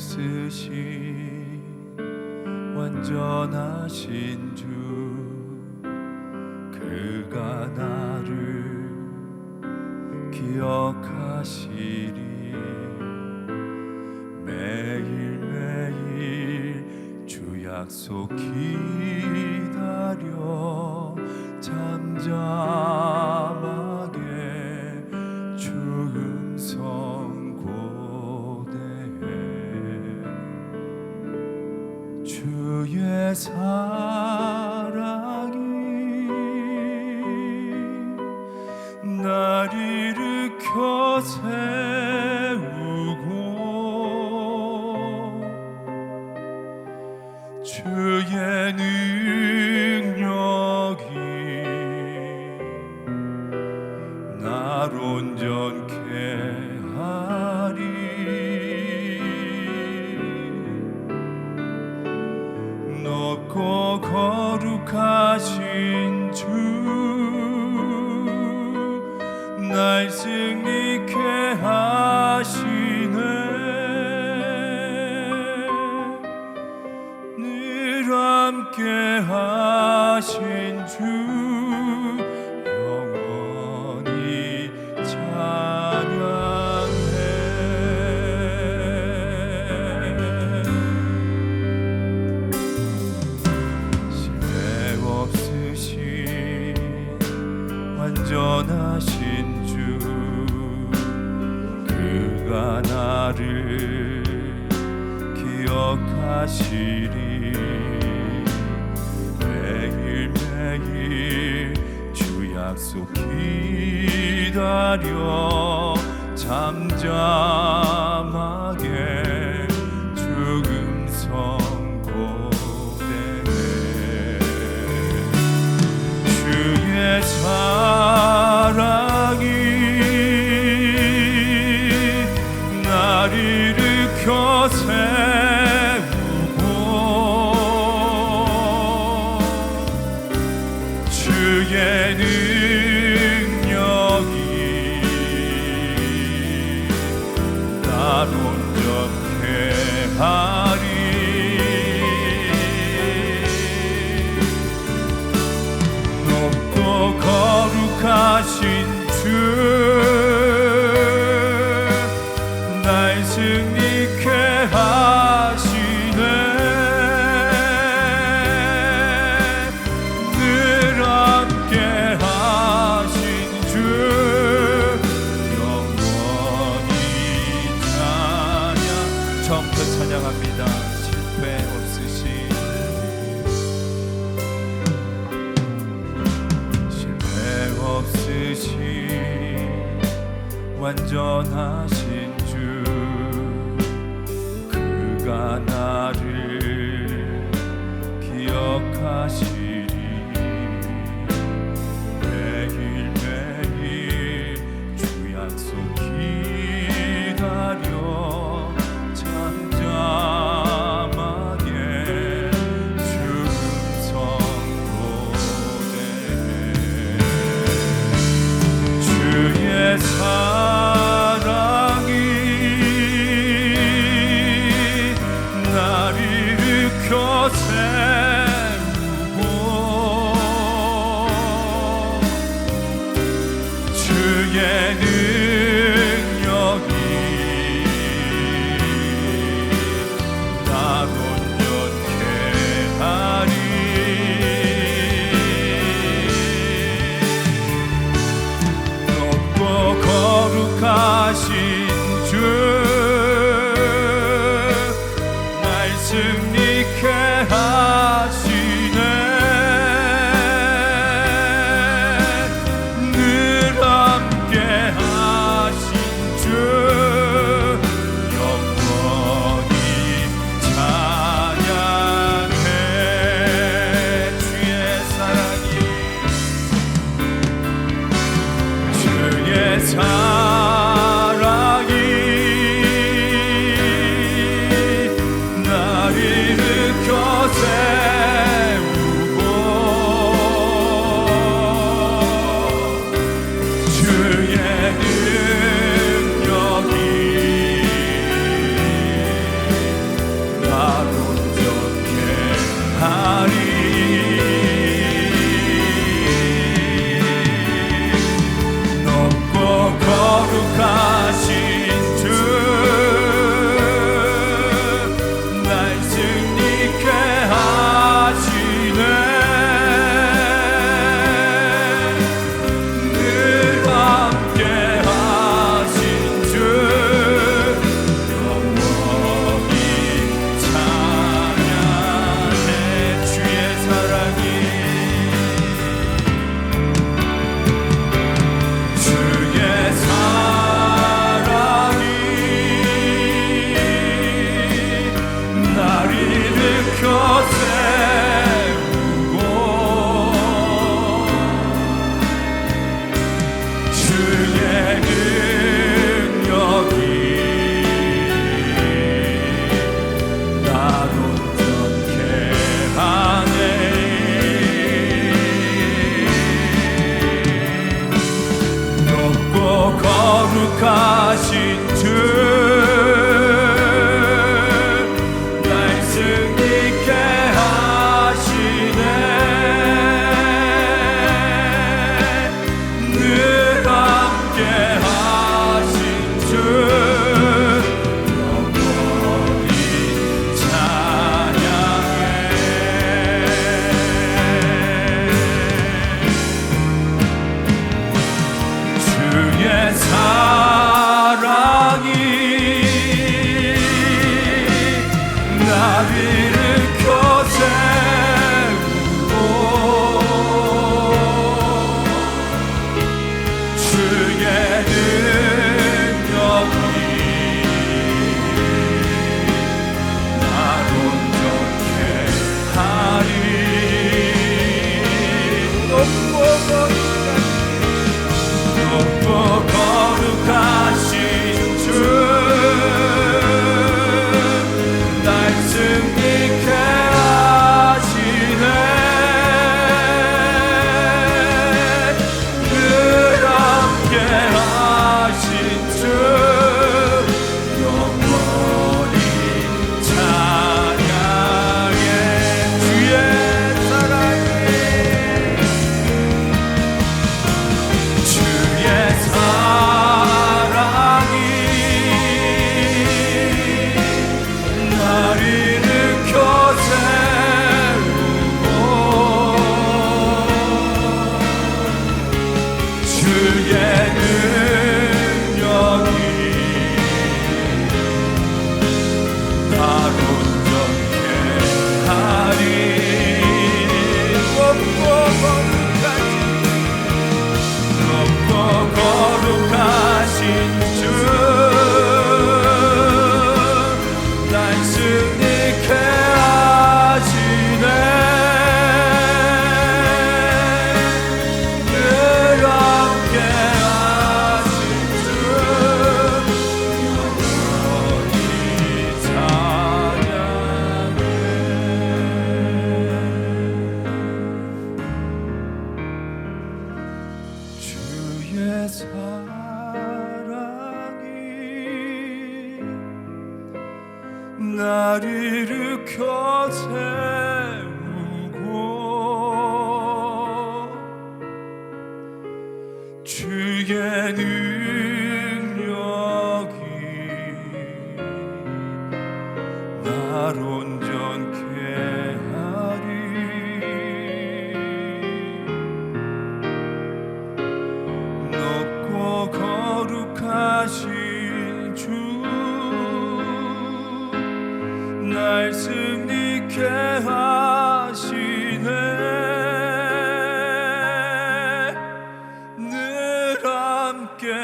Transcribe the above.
없으신 완전하신 주 그가 나를 기억하시리. 매일매일 주 약속 기다려 날 일으켜 세 늘 함께 하신 주 영원히 찬양해. 실패 없으신 완전하신 주 그가 나를 기억하시리 약속 기다려 잠잠하게 주 음성 고대해 주의 사랑이 날 일으켜 세 찬양합니다. 실패 없으신 실패 없으신 완전하신 주 그가 나를 기억하시 나를 켜세. 날 일으켜 세우 함께